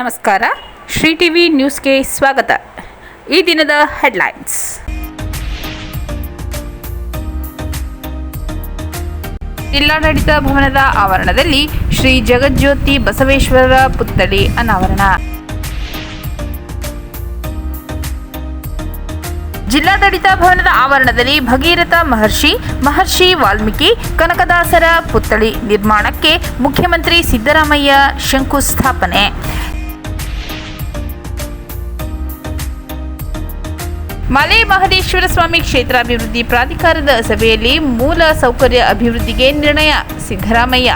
ನಮಸ್ಕಾರ. ಶ್ರೀ ಟಿವಿ ನ್ಯೂಸ್ಗೆ ಸ್ವಾಗತ. ಈ ದಿನದ ಹೆಡ್ಲೈನ್ಸ್. ಜಿಲ್ಲಾಡಳಿತ ಭವನದ ಆವರಣದಲ್ಲಿ ಶ್ರೀ ಜಗಜ್ಯೋತಿ ಬಸವೇಶ್ವರರ ಪುತ್ಥಳಿ ಅನಾವರಣ. ಜಿಲ್ಲಾಡಳಿತ ಭವನದ ಆವರಣದಲ್ಲಿ ಭಗೀರಥ ಮಹರ್ಷಿ ಮಹರ್ಷಿ ವಾಲ್ಮೀಕಿ, ಕನಕದಾಸರ ಪುತ್ಥಳಿ ನಿರ್ಮಾಣಕ್ಕೆ ಮುಖ್ಯಮಂತ್ರಿ ಸಿದ್ದರಾಮಯ್ಯ ಶಂಕುಸ್ಥಾಪನೆ. ಮಲೆ ಮಹದೇಶ್ವರ ಸ್ವಾಮಿ ಕ್ಷೇತ್ರಾಭಿವೃದ್ಧಿ ಪ್ರಾಧಿಕಾರದ ಸಭೆಯಲ್ಲಿ ಮೂಲ ಸೌಕರ್ಯ ಅಭಿವೃದ್ಧಿಗೆ ನಿರ್ಣಯ ಸಿದ್ದರಾಮಯ್ಯ.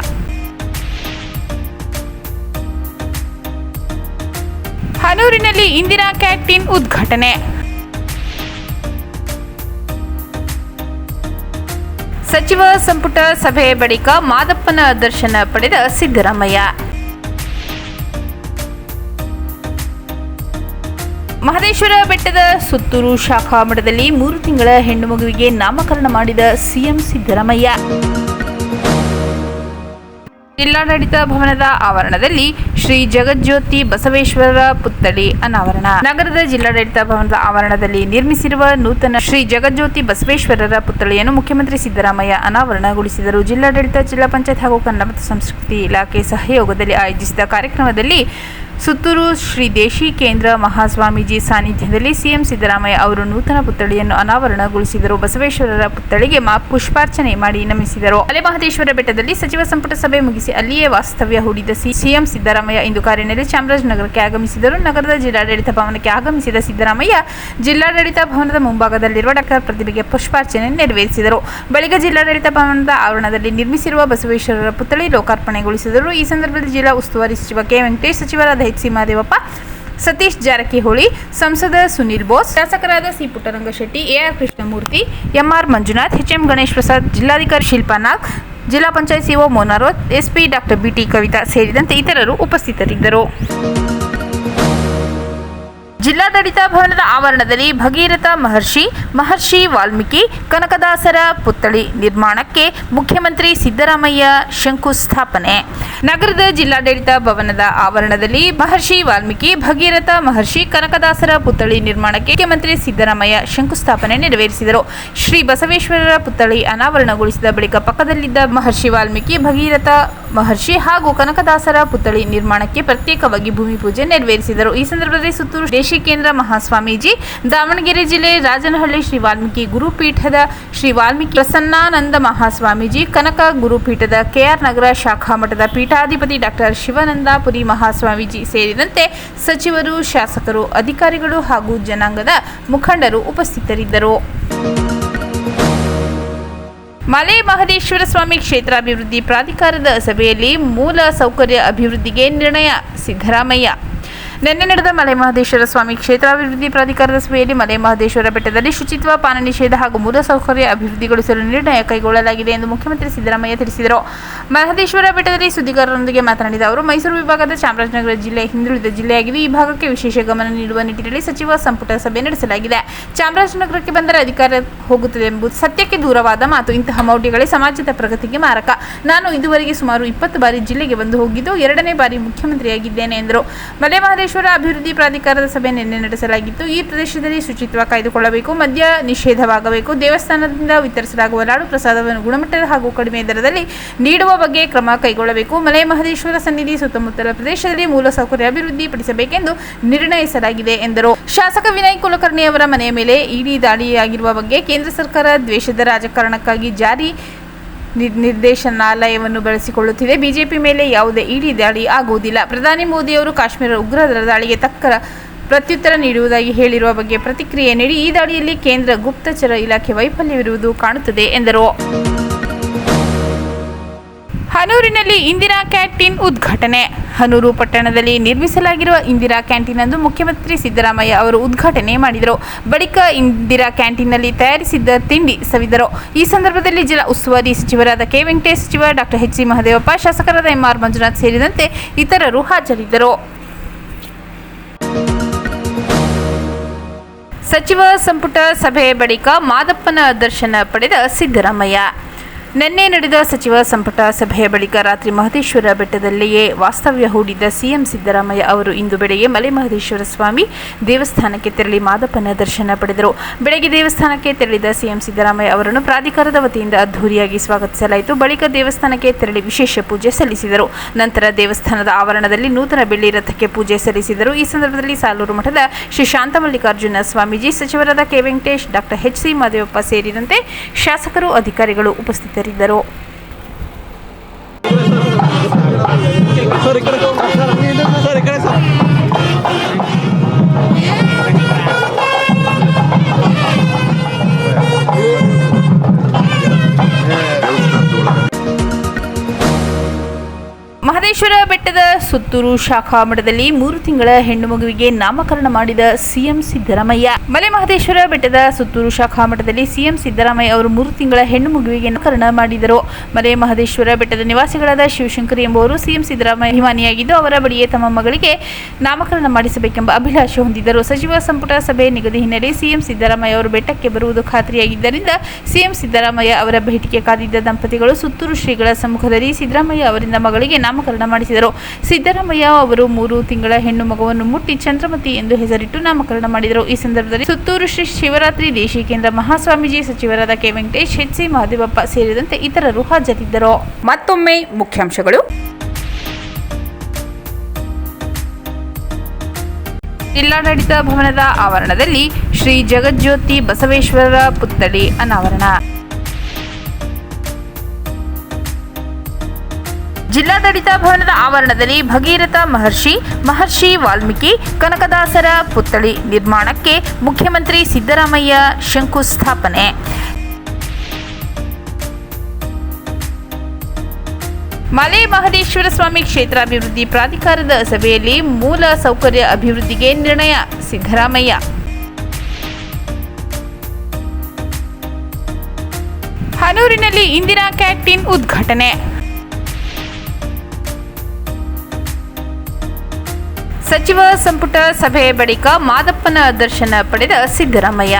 ಹನೂರಿನಲ್ಲಿ ಇಂದಿರಾ ಕ್ಯಾಂಟೀನ್ ಉದ್ಘಾಟನೆ. ಸಚಿವ ಸಂಪುಟ ಸಭೆ ಬಳಿಕ ಮಾದಪ್ಪನ ದರ್ಶನ ಪಡೆದ ಸಿದ್ದರಾಮಯ್ಯ. ಮಹದೇಶ್ವರ ಬೆಟ್ಟದ ಸುತ್ತೂರು ಶಾಖಾ ಮಠದಲ್ಲಿ ಮೂರು ತಿಂಗಳ ಹೆಣ್ಣು ಮಗುವಿಗೆ ನಾಮಕರಣ ಮಾಡಿದ ಸಿಎಂ ಸಿದ್ದರಾಮಯ್ಯ. ಜಿಲ್ಲಾಡಳಿತ ಭವನದ ಆವರಣದಲ್ಲಿ ಶ್ರೀ ಜಗಜ್ಯೋತಿ ಬಸವೇಶ್ವರರ ಪುತ್ಥಳಿ ಅನಾವರಣ. ನಗರದ ಜಿಲ್ಲಾಡಳಿತ ಭವನದ ಆವರಣದಲ್ಲಿ ನಿರ್ಮಿಸಿರುವ ನೂತನ ಶ್ರೀ ಜಗಜ್ಯೋತಿ ಬಸವೇಶ್ವರರ ಪುತ್ಥಳಿಯನ್ನು ಮುಖ್ಯಮಂತ್ರಿ ಸಿದ್ದರಾಮಯ್ಯ ಅನಾವರಣಗೊಳಿಸಿದರು. ಜಿಲ್ಲಾಡಳಿತ, ಜಿಲ್ಲಾ ಪಂಚಾಯತ್ ಹಾಗೂ ಕನ್ನಡ ಮತ್ತು ಸಂಸ್ಕೃತಿ ಇಲಾಖೆ ಸಹಯೋಗದಲ್ಲಿ ಆಯೋಜಿಸಿದ ಕಾರ್ಯಕ್ರಮದಲ್ಲಿ ಸುತ್ತೂರು ಶ್ರೀ ದೇಶಿ ಕೇಂದ್ರ ಮಹಾಸ್ವಾಮೀಜಿ ಸಾನ್ನಿಧ್ಯದಲ್ಲಿ ಸಿಎಂ ಸಿದ್ದರಾಮಯ್ಯ ಅವರು ನೂತನ ಪುತ್ಥಳಿಯನ್ನು ಅನಾವರಣಗೊಳಿಸಿದರು. ಬಸವೇಶ್ವರರ ಪುತ್ಥಳಿಗೆ ಮಾ ಪುಷ್ಪಾರ್ಚನೆ ಮಾಡಿ ನಮಿಸಿದರು. ಅಲೆಮಹದೇಶ್ವರ ಬೆಟ್ಟದಲ್ಲಿ ಸಚಿವ ಸಂಪುಟ ಸಭೆ ಮುಗಿಸಿ ಅಲ್ಲಿಯೇ ವಾಸ್ತವ್ಯ ಹೂಡಿದ ಸಿಎಂ ಸಿದ್ದರಾಮಯ್ಯ ಇಂದು ಕಾರಿನಲ್ಲಿ ಚಾಮರಾಜನಗರಕ್ಕೆ ಆಗಮಿಸಿದರು. ನಗರದ ಜಿಲ್ಲಾಡಳಿತ ಭವನಕ್ಕೆ ಆಗಮಿಸಿದ ಸಿದ್ದರಾಮಯ್ಯ ಜಿಲ್ಲಾಡಳಿತ ಭವನದ ಮುಂಭಾಗದಲ್ಲಿರುವ ಡಾಕ್ಟರ್ ಪ್ರತಿಭೆಗೆ ಪುಷ್ಪಾರ್ಚನೆ ನೆರವೇರಿಸಿದರು. ಬಳಿಕ ಜಿಲ್ಲಾಡಳಿತ ಭವನದ ಆವರಣದಲ್ಲಿ ನಿರ್ಮಿಸಿರುವ ಬಸವೇಶ್ವರರ ಪುತ್ಥಳಿ ಲೋಕಾರ್ಪಣೆಗೊಳಿಸಿದರು. ಈ ಸಂದರ್ಭದಲ್ಲಿ ಜಿಲ್ಲಾ ಉಸ್ತುವಾರಿ ಸಚಿವ ಕೆ ವೆಂಕಟೇಶ್ ಸಚಿವರಾದ ಎಚ್ ಸಿ ಮಹದೇವಪ್ಪ ಸತೀಶ್ ಜಾರಕಿಹೊಳಿ, ಸಂಸದ ಸುನೀಲ್ ಬೋಸ್, ಶಾಸಕರಾದ C Puttaranga Shetty AR Krishnamurthy MR Manjunath HM Ganesh Prasad, ಜಿಲ್ಲಾಧಿಕಾರಿ ಶಿಲ್ಪಾ ನಾಗ್, ಜಿಲ್ಲಾ panchayat CEO Mona Roth SP doctor BT Kavitha ಸೇರಿದಂತೆ ಇತರರು ಉಪಸ್ಥಿತರಿದ್ದರು. ಜಿಲ್ಲಾಡಳಿತ ಭವನದ ಆವರಣದಲ್ಲಿ ಭಗೀರಥ ಮಹರ್ಷಿ ಮಹರ್ಷಿ ವಾಲ್ಮೀಕಿ, ಕನಕದಾಸರ ಪುತ್ಥಳಿ ನಿರ್ಮಾಣಕ್ಕೆ ಮುಖ್ಯಮಂತ್ರಿ ಸಿದ್ದರಾಮಯ್ಯ ಶಂಕುಸ್ಥಾಪನೆ. ನಗರದ ಜಿಲ್ಲಾಡಳಿತ ಭವನದ ಆವರಣದಲ್ಲಿ ಮಹರ್ಷಿ ವಾಲ್ಮೀಕಿ, ಭಗೀರಥ ಮಹರ್ಷಿ, ಕನಕದಾಸರ ಪುತ್ಥಳಿ ನಿರ್ಮಾಣಕ್ಕೆ ಮುಖ್ಯಮಂತ್ರಿ ಸಿದ್ದರಾಮಯ್ಯ ಶಂಕುಸ್ಥಾಪನೆ ನೆರವೇರಿಸಿದರು. ಶ್ರೀ ಬಸವೇಶ್ವರರ ಪುತ್ಥಳಿ ಅನಾವರಣಗೊಳಿಸಿದ ಬಳಿಕ ಪಕ್ಕದಲ್ಲಿದ್ದ ಮಹರ್ಷಿ ವಾಲ್ಮೀಕಿ, ಭಗೀರಥ ಮಹರ್ಷಿ ಹಾಗೂ ಕನಕದಾಸರ ಪುತ್ಥಳಿ ನಿರ್ಮಾಣಕ್ಕೆ ಪ್ರತ್ಯೇಕವಾಗಿ ಭೂಮಿ ಪೂಜೆ ನೆರವೇರಿಸಿದರು. ಈ ಸಂದರ್ಭದಲ್ಲಿ ಸುತ್ತೂರು ದೇಶಿ ಕೇಂದ್ರ ಮಹಾಸ್ವಾಮೀಜಿ, ದಾವಣಗೆರೆ ಜಿಲ್ಲೆ ರಾಜನಹಳ್ಳಿ ಶ್ರೀ ವಾಲ್ಮೀಕಿ ಗುರುಪೀಠದ ಶ್ರೀ ವಾಲ್ಮೀಕಿ ಪ್ರಸನ್ನಾನಂದ ಮಹಾಸ್ವಾಮೀಜಿ, ಕನಕ ಗುರುಪೀಠದ ಕೆಆರ್ ನಗರ ಶಾಖಾ ಮಠದ ಪೀಠಾಧಿಪತಿ ಡಾಕ್ಟರ್ ಶಿವಾನಂದಪುರಿ ಮಹಾಸ್ವಾಮೀಜಿ ಸೇರಿದಂತೆ ಸಚಿವರು, ಶಾಸಕರು, ಅಧಿಕಾರಿಗಳು ಹಾಗೂ ಜನಾಂಗದ ಮುಖಂಡರು ಉಪಸ್ಥಿತರಿದ್ದರು. ಮಲೆ ಮಹದೇಶ್ವರ ಸ್ವಾಮಿ ಕ್ಷೇತ್ರಾಭಿವೃದ್ಧಿ ಪ್ರಾಧಿಕಾರದ ಸಭೆಯಲ್ಲಿ ಮೂಲ ಸೌಕರ್ಯ ಅಭಿವೃದ್ಧಿಗೆ ನಿರ್ಣಯ ಸಿದ್ದರಾಮಯ್ಯ. ನಿನ್ನೆ ನಡೆದ ಮಲೆ ಮಹದೇಶ್ವರ ಸ್ವಾಮಿ ಕ್ಷೇತ್ರಾಭಿವೃದ್ಧಿ ಪ್ರಾಧಿಕಾರದ ಸಭೆಯಲ್ಲಿ ಮಲೆ ಮಹದೇಶ್ವರ ಬೆಟ್ಟದಲ್ಲಿ ಶುಚಿತ್ವ, ಪಾನ ನಿಷೇಧ ಹಾಗೂ ಮೂಲಸೌಕರ್ಯ ಅಭಿವೃದ್ಧಿಗೊಳಿಸಲು ನಿರ್ಣಯ ಕೈಗೊಳ್ಳಲಾಗಿದೆ ಎಂದು ಮುಖ್ಯಮಂತ್ರಿ ಸಿದ್ದರಾಮಯ್ಯ ತಿಳಿಸಿದರು. ಮಹದೇಶ್ವರ ಬೆಟ್ಟದಲ್ಲಿ ಸುದ್ದಿಗಾರರೊಂದಿಗೆ ಮಾತನಾಡಿದ ಅವರು, ಮೈಸೂರು ವಿಭಾಗದ ಚಾಮರಾಜನಗರ ಜಿಲ್ಲೆ ಹಿಂದುಳಿದ ಜಿಲ್ಲೆಯಾಗಿದೆ ಈ ಭಾಗಕ್ಕೆ ವಿಶೇಷ ಗಮನ ನೀಡುವ ನಿಟ್ಟಿನಲ್ಲಿ ಸಚಿವ ಸಂಪುಟ ಸಭೆ ನಡೆಸಲಾಗಿದೆ. ಚಾಮರಾಜನಗರಕ್ಕೆ ಬಂದರೆ ಅಧಿಕಾರ ಹೋಗುತ್ತದೆ ಎಂಬುದು ಸತ್ಯಕ್ಕೆ ದೂರವಾದ ಮಾತು. ಇಂತಹ ಮೌಢ್ಯಗಳೇ ಸಮಾಜದ ಪ್ರಗತಿಗೆ ಮಾರಕ. ನಾನು ಇದುವರೆಗೆ ಸುಮಾರು ಇಪ್ಪತ್ತು ಬಾರಿ ಜಿಲ್ಲೆಗೆ ಬಂದು ಹೋಗಿದ್ದು, ಎರಡನೇ ಬಾರಿ ಮುಖ್ಯಮಂತ್ರಿಯಾಗಿದ್ದೇನೆ ಎಂದರು. ಮಲೆ ಮಹದೇಶ್ವರ ಅಭಿವೃದ್ಧಿ ಪ್ರಾಧಿಕಾರದ ಸಭೆ ನಿನ್ನೆ ನಡೆಸಲಾಗಿತ್ತು. ಈ ಪ್ರದೇಶದಲ್ಲಿ ಶುಚಿತ್ವ ಕಾಯ್ದುಕೊಳ್ಳಬೇಕು, ಮದ್ಯ ನಿಷೇಧವಾಗಬೇಕು, ದೇವಸ್ಥಾನದಿಂದ ವಿತರಿಸಲಾಗುವ ಲಾಡು ಪ್ರಸಾದವನ್ನು ಗುಣಮಟ್ಟದ ಹಾಗೂ ಕಡಿಮೆ ದರದಲ್ಲಿ ನೀಡುವ ಬಗ್ಗೆ ಕ್ರಮ ಕೈಗೊಳ್ಳಬೇಕು. ಮಲೆ ಮಹದೇಶ್ವರ ಸನ್ನಿಧಿ ಸುತ್ತಮುತ್ತಲ ಪ್ರದೇಶದಲ್ಲಿ ಮೂಲಸೌಕರ್ಯ ಅಭಿವೃದ್ಧಿ ಪಡಿಸಬೇಕೆಂದು ನಿರ್ಣಯಿಸಲಾಗಿದೆ ಎಂದರು. ಶಾಸಕ ವಿನಯ್ ಕುಲಕರ್ಣಿ ಅವರ ಮನೆಯ ಮೇಲೆ ಇಡಿ ದಾಳಿಯಾಗಿರುವ ಬಗ್ಗೆ ಕೇಂದ್ರ ಸರ್ಕಾರ ದ್ವೇಷದ ರಾಜಕಾರಣಕ್ಕಾಗಿ ಜಾರಿ ನಿರ್ದೇಶನಾಲಯವನ್ನು ಬಳಸಿಕೊಳ್ಳುತ್ತಿದೆ. ಬಿಜೆಪಿ ಮೇಲೆ ಯಾವುದೇ ಇಡಿ ದಾಳಿ ಆಗುವುದಿಲ್ಲ. ಪ್ರಧಾನಿ ಮೋದಿಯವರು ಕಾಶ್ಮೀರ ಉಗ್ರರ ದಾಳಿಗೆ ತಕ್ಕ ಪ್ರತ್ಯುತ್ತರ ನೀಡುವುದಾಗಿ ಹೇಳಿರುವ ಬಗ್ಗೆ ಪ್ರತಿಕ್ರಿಯೆ ನೀಡಿ, ಈ ದಾಳಿಯಲ್ಲಿ ಕೇಂದ್ರ ಗುಪ್ತಚರ ಇಲಾಖೆ ವೈಫಲ್ಯವಿರುವುದು ಕಾಣುತ್ತದೆ ಎಂದರು. ಹನೂರಿನಲ್ಲಿ ಇಂದಿರಾ ಕ್ಯಾಂಟೀನ್ ಉದ್ಘಾಟನೆ. ಹನೂರು ಪಟ್ಟಣದಲ್ಲಿ ನಿರ್ಮಿಸಲಾಗಿರುವ ಇಂದಿರಾ ಕ್ಯಾಂಟೀನ್ ಅನ್ನು ಮುಖ್ಯಮಂತ್ರಿ ಸಿದ್ದರಾಮಯ್ಯ ಅವರು ಉದ್ಘಾಟನೆ ಮಾಡಿದರು. ಬಳಿಕ ಇಂದಿರಾ ಕ್ಯಾಂಟೀನ್ನಲ್ಲಿ ತಯಾರಿಸಿದ್ದ ತಿಂಡಿ ಸವಿದರು. ಈ ಸಂದರ್ಭದಲ್ಲಿ ಜಿಲ್ಲಾ ಉಸ್ತುವಾರಿ ಸಚಿವರಾದ ಕೆ ವೆಂಕಟೇಶ್ ಸಚಿವ ಡಾಕ್ಟರ್ ಎಚ್ ಸಿ ಮಹದೇವಪ್ಪ, ಶಾಸಕರಾದ ಎಂಆರ್ ಮಂಜುನಾಥ್ ಸೇರಿದಂತೆ ಇತರರು ಹಾಜರಿದ್ದರು. ಸಚಿವ ಸಂಪುಟ ಸಭೆ ಬಳಿಕ ಮಾದಪ್ಪನ ದರ್ಶನ ಪಡೆದ ಸಿದ್ದರಾಮಯ್ಯ. ನಿನ್ನೆ ನಡೆದ ಸಚಿವ ಸಂಪುಟ ಸಭೆಯ ಬಳಿಕ ರಾತ್ರಿ ಮಹದೇಶ್ವರ ಬೆಟ್ಟದಲ್ಲಿಯೇ ವಾಸ್ತವ್ಯ ಹೂಡಿದ್ದ ಸಿಎಂ ಸಿದ್ದರಾಮಯ್ಯ ಅವರು ಇಂದು ಬೆಳಗ್ಗೆ ಮಲೆ ಮಹದೇಶ್ವರ ಸ್ವಾಮಿ ದೇವಸ್ಥಾನಕ್ಕೆ ತೆರಳಿ ಮಾದಪ್ಪನ ದರ್ಶನ ಪಡೆದರು. ಬೆಳಗ್ಗೆ ದೇವಸ್ಥಾನಕ್ಕೆ ತೆರಳಿದ ಸಿಎಂ ಸಿದ್ದರಾಮಯ್ಯ ಅವರನ್ನು ಪ್ರಾಧಿಕಾರದ ವತಿಯಿಂದ ಅದ್ದೂರಿಯಾಗಿ ಸ್ವಾಗತಿಸಲಾಯಿತು. ಬಳಿಕ ದೇವಸ್ಥಾನಕ್ಕೆ ತೆರಳಿ ವಿಶೇಷ ಪೂಜೆ ಸಲ್ಲಿಸಿದರು. ನಂತರ ದೇವಸ್ಥಾನದ ಆವರಣದಲ್ಲಿ ನೂತನ ಬೆಳ್ಳಿ ರಥಕ್ಕೆ ಪೂಜೆ ಸಲ್ಲಿಸಿದರು. ಈ ಸಂದರ್ಭದಲ್ಲಿ ಸಾಲೂರು ಮಠದ ಶ್ರೀ ಶಾಂತಮಲ್ಲಿಕಾರ್ಜುನ ಸ್ವಾಮೀಜಿ, ಸಚಿವರಾದ K Venkatesh, doctor H C Madevappa ಸೇರಿದಂತೆ ಶಾಸಕರು, ಅಧಿಕಾರಿಗಳು ಉಪಸ್ಥಿತರಿದ್ದರು. ಕಡೆ ಸರ್. ಮಹದೇಶ್ವರ ಬೆಟ್ಟದ ಸುತ್ತೂರು ಶಾಖಾ ಮಠದಲ್ಲಿ ಮೂರು ತಿಂಗಳ ಹೆಣ್ಣು ಮಗುವಿಗೆ ನಾಮಕರಣ ಮಾಡಿದ ಸಿಎಂ ಸಿದ್ದರಾಮಯ್ಯ. ಮಲೆ ಮಹದೇಶ್ವರ ಬೆಟ್ಟದ ಸುತ್ತೂರು ಶಾಖಾ ಮಠದಲ್ಲಿ ಸಿಎಂ ಸಿದ್ದರಾಮಯ್ಯ ಅವರು ಮೂರು ತಿಂಗಳ ಹೆಣ್ಣು ಮಗುವಿಗೆ ನಾಮಕರಣ ಮಾಡಿದರು. ಮಲೆ ಮಹದೇಶ್ವರ ಬೆಟ್ಟದ ನಿವಾಸಿಗಳಾದ ಶಿವಶಂಕರಿ ಎಂಬುವರು ಸಿಎಂ ಸಿದ್ದರಾಮಯ್ಯ ಅಭಿಮಾನಿಯಾಗಿದ್ದು, ಅವರ ಬಳಿಯೇ ತಮ್ಮ ಮಗಳಿಗೆ ನಾಮಕರಣ ಮಾಡಿಸಬೇಕೆಂಬ ಅಭಿಲಾಷೆ ಹೊಂದಿದ್ದರು. ಸಚಿವ ಸಂಪುಟ ಸಭೆ ನಿಗದಿ ಹಿನ್ನೆಲೆ ಸಿಎಂ ಸಿದ್ದರಾಮಯ್ಯ ಅವರು ಬೆಟ್ಟಕ್ಕೆ ಬರುವುದು ಖಾತ್ರಿಯಾಗಿದ್ದರಿಂದ ಸಿಎಂ ಸಿದ್ದರಾಮಯ್ಯ ಅವರ ಭೇಟಿಗೆ ಕಾದಿದ್ದ ದಂಪತಿಗಳು ಸುತ್ತೂರು ಶ್ರೀಗಳ ಸಮ್ಮುಖದಲ್ಲಿ ಸಿದ್ದರಾಮಯ್ಯ ಅವರಿಂದ ಮಗಳಿಗೆ ನಾಮಕರಣ ಮಾಡಿಸಿದರು. ಸಿದ್ದರಾಮಯ್ಯ ಅವರು ಮೂರು ತಿಂಗಳ ಹೆಣ್ಣು ಮಗುವನ್ನು ಮುಟ್ಟಿ ಚಂದ್ರಮತಿ ಎಂದು ಹೆಸರಿಟ್ಟು ನಾಮಕರಣ ಮಾಡಿದರು. ಈ ಸಂದರ್ಭದಲ್ಲಿ ಸುತ್ತೂರು ಶ್ರೀ ಶಿವರಾತ್ರಿ ದೇಶಿಕೇಂದ್ರ ಮಹಾಸ್ವಾಮೀಜಿ ಸಚಿವರಾದ K Venkatesh H C Mahadevappa ಸೇರಿದಂತೆ ಇತರರು ಹಾಜರಿದ್ದರು. ಮತ್ತೊಮ್ಮೆ ಮುಖ್ಯಾಂಶಗಳು. ಜಿಲ್ಲಾಡಳಿತ ಭವನದ ಆವರಣದಲ್ಲಿ ಶ್ರೀ ಜಗಜ್ಯೋತಿ ಬಸವೇಶ್ವರರ ಪುತ್ಥಳಿ ಅನಾವರಣ. ಜಿಲ್ಲಾಡಳಿತ ಭವನದ ಆವರಣದಲ್ಲಿ ಭಗೀರಥ ಮಹರ್ಷಿ ಮಹರ್ಷಿ ವಾಲ್ಮೀಕಿ, ಕನಕದಾಸರ ಪುತ್ಥಳಿ ನಿರ್ಮಾಣಕ್ಕೆ ಮುಖ್ಯಮಂತ್ರಿ ಸಿದ್ದರಾಮಯ್ಯ ಶಂಕುಸ್ಥಾಪನೆ. ಮಲೆ ಮಹದೇಶ್ವರ ಸ್ವಾಮಿ ಕ್ಷೇತ್ರಾಭಿವೃದ್ಧಿ ಪ್ರಾಧಿಕಾರದ ಸಭೆಯಲ್ಲಿ ಮೂಲ ಸೌಕರ್ಯ ಅಭಿವೃದ್ಧಿಗೆ ನಿರ್ಣಯ ಸಿದ್ದರಾಮಯ್ಯ. ಹನೂರಿನಲ್ಲಿ ಇಂದಿರಾ ಕ್ಯಾಂಟೀನ್ ಉದ್ಘಾಟನೆ. ಸಚಿವ ಸಂಪುಟ ಸಭೆ ಬಳಿಕ ಮಾದಪ್ಪನ ದರ್ಶನ ಪಡೆದ ಸಿದ್ದರಾಮಯ್ಯ.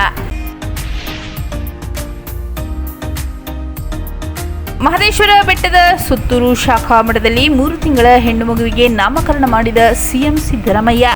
ಮಹದೇಶ್ವರ ಬೆಟ್ಟದ ಸುತ್ತೂರು ಶಾಖಾ ಮಠದಲ್ಲಿ ಮೂರು ತಿಂಗಳ ಹೆಣ್ಣು ಮಗುವಿಗೆ ನಾಮಕರಣ ಮಾಡಿದ ಸಿಎಂ ಸಿದ್ದರಾಮಯ್ಯ.